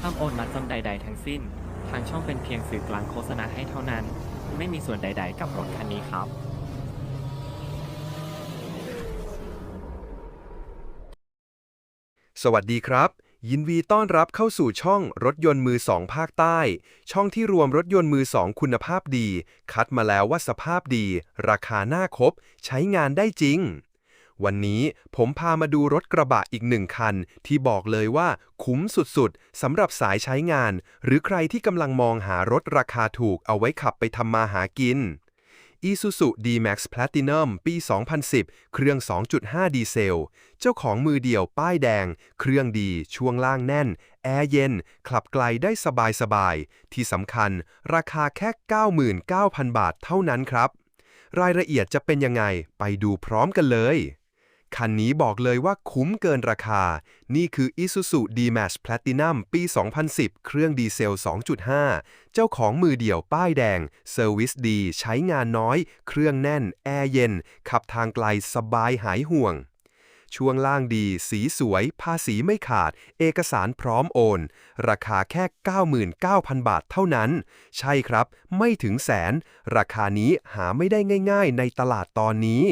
ห้ามโอนมัดจำใด ๆ ทั้งสิ้น ทางช่องเป็นเพียงสื่อกลางโฆษณาให้เท่านั้น ไม่มีส่วนใด ๆ กับรถคันนี้ครับ สวัสดีครับ ยินดีต้อนรับเข้าสู่ช่องรถยนต์มือสองภาคใต้ ช่องที่รวมรถยนต์มือสองคุณภาพดี คัดมาแล้วว่าสภาพดี ราคาหน้าคบ ใช้งานได้จริง วันนี้ผมพามาดูรถกระบะอีกหนึ่งคัน ที่บอกเลยว่าคุ้มสุดๆสำหรับสายใช้งาน หรือใครที่กำลังมองหารถราคาถูกเอาไว้ขับไปทำมาหากิน Isuzu D-Max Platinum ปี 2010 เครื่อง 2.5 ดีเซล เจ้าของมือเดียวป้ายแดง เครื่องดี ช่วงล่างแน่น แอร์เย็น ขับไกลได้สบายๆ ที่สำคัญ ราคาแค่ 99,000 บาทเท่านั้นครับ รายละเอียดจะเป็นยังไง ไปดูพร้อมกันเลย คันนี้บอกเลยว่าคุ้มเกินราคา นี่คือ Isuzu D-Max Platinum ปี 2010 เครื่องดีเซล 2.5 เจ้าของมือเดี่ยวป้ายแดง เซอร์วิสดี ใช้งานน้อย เครื่องแน่น แอร์เย็น ขับทางไกลสบายหายห่วง ช่วงล่างดี สีสวย ภาษีไม่ขาด เอกสารพร้อมโอน ราคาแค่ 99,000 บาทเท่านั้น ใช่ครับ ไม่ถึงแสน ราคานี้หาไม่ได้ง่าย ๆ ในตลาดตอนนี้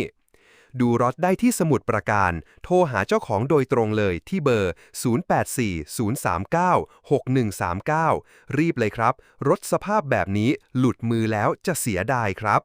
ดูรถได้ที่สมุดประการ โทรหาเจ้าของโดยตรงเลยที่เบอร์ 0840396139 รีบเลยครับ รถสภาพแบบนี้หลุดมือแล้วจะเสียดายครับ